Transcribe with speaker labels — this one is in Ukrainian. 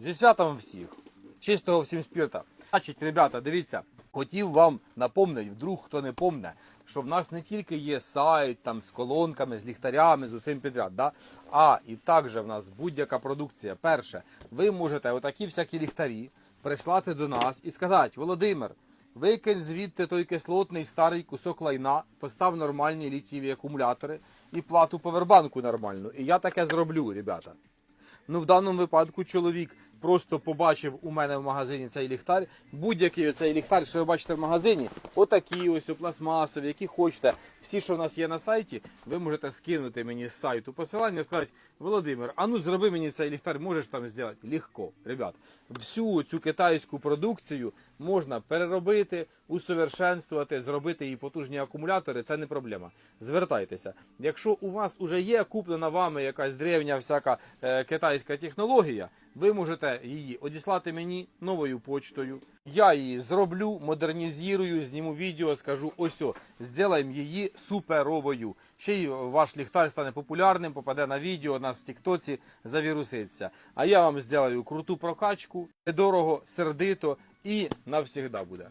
Speaker 1: Зі святом всіх. Чистого всім спірта. Значить, ребята, дивіться, хотів вам напомнити, вдруг хто не помне, що в нас не тільки є сайт там з колонками, з ліхтарями, з усім підряд, да? а і також в нас будь-яка продукція. Перше, ви можете отакі всякі ліхтарі прислати до нас і сказати, Володимир, викинь звідти той кислотний старий кусок лайна, постав нормальні літієві акумулятори і плату повербанку нормальну. І я таке зроблю, ребята. Ну, в даному випадку чоловік просто побачив у мене в магазині цей ліхтар. Будь-який оцей ліхтар, що ви бачите в магазині, отакі ось о, пластмасові, які хочете. Всі, що в нас є на сайті, ви можете скинути мені з сайту посилання і сказати, Володимир, а ну зроби мені цей ліхтар, можеш там зробити? Легко, ребят. Всю цю китайську продукцію можна переробити, усовершенствувати, зробити її потужні акумулятори, це не проблема. Звертайтеся. Якщо у вас вже є куплена вами якась древня всяка е, китайська технологія, ви можете її одіслати мені новою почтою. Я її зроблю, модернізую, зніму відео, скажу ось, зробимо її суперовою. Ще й ваш ліхтар стане популярним, попаде на відео, на Тіктоці, завіруситься. А я вам зроблю круту прокачку, недорого, сердито і навсігда буде.